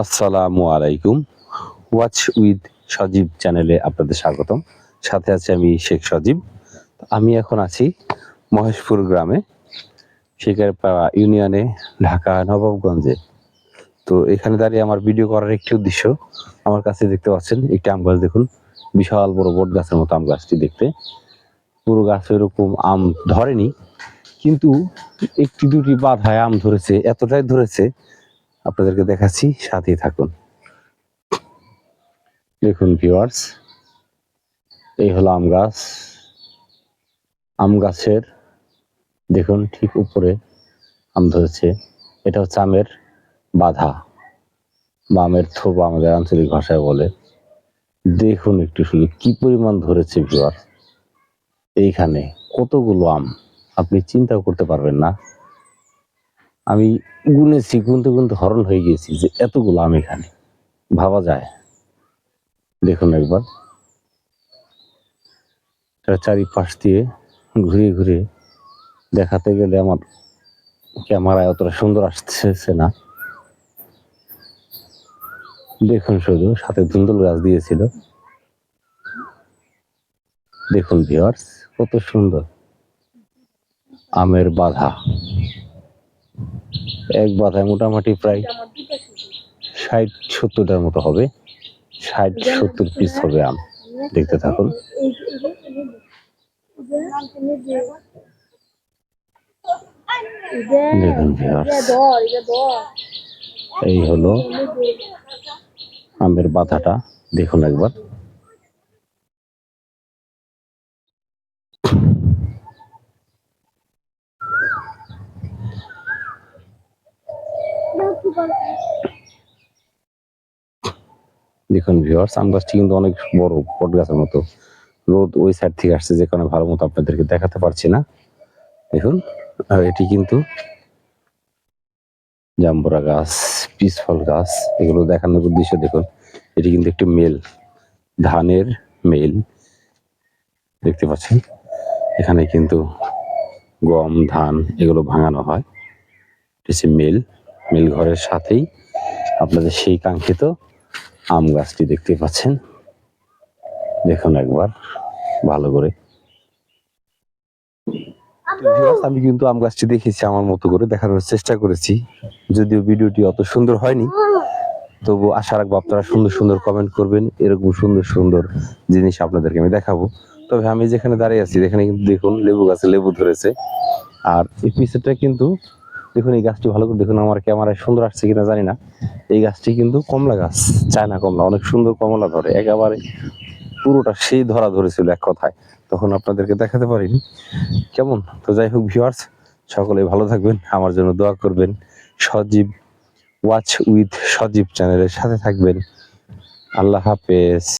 আসসালামু আলাইকুম। Watch with সজীব চ্যানেলে আপনাদের স্বাগতম। সাথে আছে আমি শেখ সজীব। আমি এখন আছি মহেশপুর গ্রামে, শিকারপাড়া ইউনিয়নে, ঢাকা, নবাবগঞ্জে। তো এখানে দাঁড়িয়ে আমার ভিডিও করার একটি উদ্দেশ্য, আমার কাছে দেখতে পাচ্ছেন একটি আম গাছ দেখুন। বিশাল বড় বট গাছের মতো আম গাছটি দেখতে। পুরো গাছে এরকম আম ধরেনি, কিন্তু একটি দুটি বাধায় আম ধরেছে, এতটাই ধরেছে আপনাদেরকে দেখাচ্ছি, সাথেই থাকুন। দেখুন ভিউয়ার্স এই হলো আম গাছ। আম গাছের, দেখুন ঠিক উপরে আম ধরেছে। এটা হচ্ছে আমের বাধা বা আমের থোপ আমাদের আঞ্চলিক ভাষায় বলে। দেখুন একটু শুধু কি পরিমাণ ধরেছে ভিউয়ার এইখানে কতগুলো আম, আপনি চিন্তাও করতে পারবেন না। আমি গুনেছি গুনতে গুনতে হরণ হয়ে গিয়েছি যে এতগুলো আম এখানে। ভাবা যায়। দেখুন একবার। চারিপাশ দিয়ে ঘুরিয়ে ঘুরে দেখাতে গেলে আমার ক্যামেরায় অতটা সুন্দর আসতেছে না। দেখুন শুধু, সাথে ধুন্দুল গাছ দিয়েছিল। দেখুন ভিওয়ার্স কত সুন্দর। আমের বাধা। এক বাধায় মোটামুটি প্রায় ষাট সত্তরটার মতো হবে। ষাট সত্তর পিস হবে আম। দেখতে থাকুন। এই হলো আমের বাধাটা। দেখুন একবার। দেখুন ভিউয়ার্স আম গাছটি কিন্তু অনেক বড় বট গাছের মতো। রোদ ওই সাইড থেকে আসছে, যে কারণে ভালো মতো আপনাদেরকে দেখাতে পারছি না। দেখুন, আর এটি কিন্তু জাম্বুরা গাছ পিস ফল গাছ, এগুলো দেখানোর উদ্দেশ্য দেখুন, এটি কিন্তু একটি মেল, ধানের মেল। দেখতে পাচ্ছেন, এখানে কিন্তু গম, ধান, এগুলো ভাঙানো হয়। এটি মেল। মেল ঘরের সাথেই আপনাদের সেই কাঙ্ক্ষিত আম গাছটি দেখতে পাচ্ছেন। দেখুন একবার, ভালো করে। আমি কিন্তু আম গাছটি দেখেছি, আমার মতো করে দেখানোর চেষ্টা করেছি। যদিও ভিডিওটি অত সুন্দর হয়নি তবু আশা রাখব আপনারা সুন্দর সুন্দর কমেন্ট করবেন, এরকম সুন্দর সুন্দর জিনিস আপনাদেরকে আমি দেখাবো। তবে আমি যেখানে দাঁড়িয়ে আছি, এখানে কিন্তু দেখুন লেবু গাছে লেবু ধরেছে। আর এই পিসেরটা কিন্তু দেখুন এই গাছটি ভালো করে দেখুন আমার ক্যামেরায় সুন্দর আসছে কিনা জানি না। এই গাছটি কিন্তু কমলা গাছ, চায়না কমলা, অনেক সুন্দর কমলা ধরে। একেবারে পুরোটা সেই ধরা ধরেছিল এক কথায়। তখন আপনাদেরকে দেখাতে পারিনি। কেমন? তো যাই হোক ভিউয়ার্স সকলে ভালো থাকবেন, আমার জন্য দোয়া করবেন। সজীব ওয়াচ উইথ সজীব চ্যানেলের সাথে থাকবেন। আল্লাহ হাফেজ।